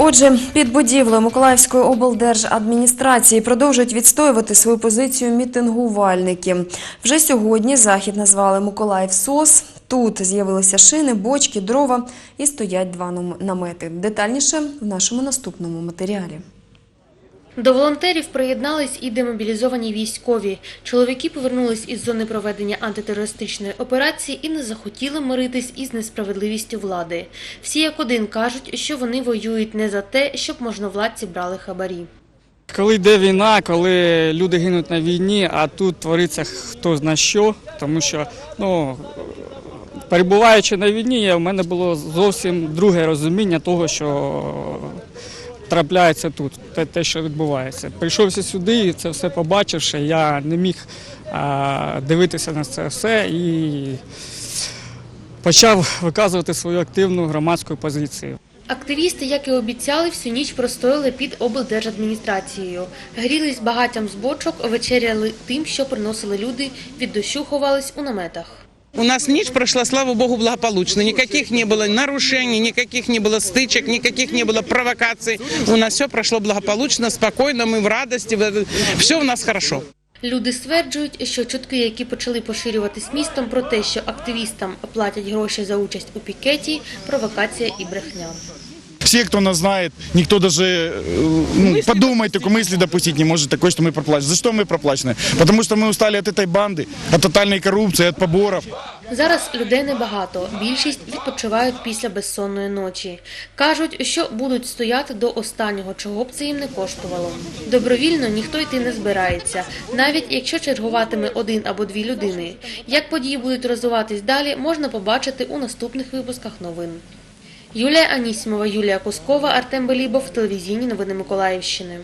Отже, під будівлею Миколаївської облдержадміністрації продовжують відстоювати свою позицію мітингувальники. Вже сьогодні захід назвали Миколаїв СОС. Тут з'явилися шини, бочки, дрова і стоять два нам- намети. Детальніше в нашому наступному матеріалі. До волонтерів приєднались і демобілізовані військові. Чоловіки повернулись із зони проведення антитерористичної операції і не захотіли миритись із несправедливістю влади. Всі як один кажуть, що вони воюють не за те, щоб можновладці брали хабарі. Коли йде війна, коли люди гинуть на війні, а тут твориться хто зна що, тому що ну, перебуваючи на війні, в мене було зовсім друге розуміння того, що трапляється тут, те, те що відбувається. Прийшовся сюди, і це все побачивши, я не міг а, дивитися на це все і почав виказувати свою активну громадську позицію. Активісти, як і обіцяли, всю ніч простояли під облдержадміністрацією. Грілись багаттям з бочок, вечеряли тим, що приносили люди, від дощу ховались у наметах. У нас ніч пройшла, слава Богу, благополучно. Никаких не было нарушений, никаких не было стычек, никаких не было провокаций. У нас все прошло благополучно, спокойно, мы в радости, все у нас хорошо. Люди стверджують, що чутки, які почали поширюватись містом про те, що активістам платять гроші за участь у пікеті, провокація і брехня. Все, кто нас знает, никто даже э, ну, подумать такой мысли допустить не может такой, что мы проплачены. За что мы проплачены? Потому что мы устали от этой банды, от тотальной коррупции, от поборов. Зараз людей небагато. Більшість відпочивають після безсонної ночі. Кажуть, що будуть стояти до останнього, чого б це їм не коштувало. Добровільно ніхто йти не збирається, навіть якщо чергуватиме один або дві людини. Як події будуть розвиватись далі, можна побачити у наступних випусках новин. Юлія Анісімова, Юлія Кускова, Артем Белібов, телевізійні новини Миколаївщини.